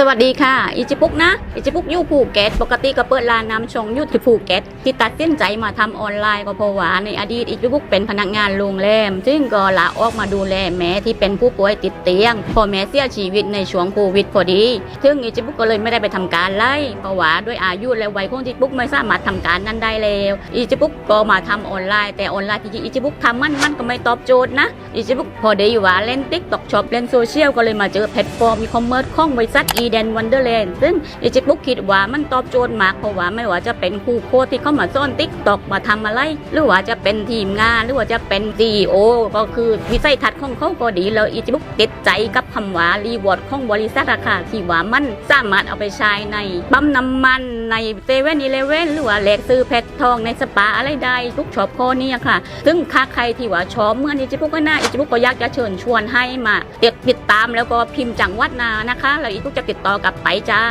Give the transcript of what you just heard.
สวัสดีค่ะ อิจิปุกนะ อิจิปุกยู่ภูเก็ต ปกติก็เปิดร้านน้ำชงยู่ที่ภูเก็ต ที่ตัดสินใจมาทำออนไลน์ก็เพราะว่าในอดีตอิจิปุกเป็นพนักงานโรงแรม ซึ่งก็ลาออกมาดูแลแม่ที่เป็นผู้ป่วยติดเตียง พอแม่เสียชีวิตในช่วงโควิดพอดี ซึ่งอิจิปุกก็เลยไม่ได้ไปทำการไล่ เพราะว่าด้วยอายุและวัยของอิจิปุกไม่สามารถทำการนั้นได้แล้ว อิจิปุกก็มาทำออนไลน์ แต่ออนไลน์ที่อิจิปุกทำมันมันก็ไม่ตอบโจทย์นะ อิจิบุกพอดีว่าเล่นติ๊กตอกช็อปเล่นโซเชียลก็เลยมาเจอแพลตฟอร์มอีคอมเมิร์ซของบริษัทอีเดนวันเดอร์แลนด์ซึ่งอิจิบุกคิดว่ามันตอบโจทย์มากเพราะว่าไม่ว่าจะเป็นครูโค้ดที่เข้ามาซ่อนติ๊กตอกมาทำอะไร หรือว่าจะเป็นทีมงาน หรือว่าจะเป็นซีโอก็คือวิสัยทัศน์ของเขาก็ดีแล้วอิจิบุกติดใจกับคำว่ารีวอร์ดของบริษัทราคาที่ว่ามันสามารถเอาไปใช้ในปั๊มน้ำมันในเซเว่นอีเลเว่นหรือว่าแหลกซื้อเพชรทองในสปาอะไรได้ทุกช็อปโคนี้ค่ะ ซึ่งค่าใครที่ว่าชอบเมื่อนี้จิปุกก็น่าอิจิปุกก็อยากจะเชิญชวนให้มาติดติดตามแล้วก็พิมพ์จังหวัดนานะคะแล้วอีปุกจะติดต่อกลับไปจ้า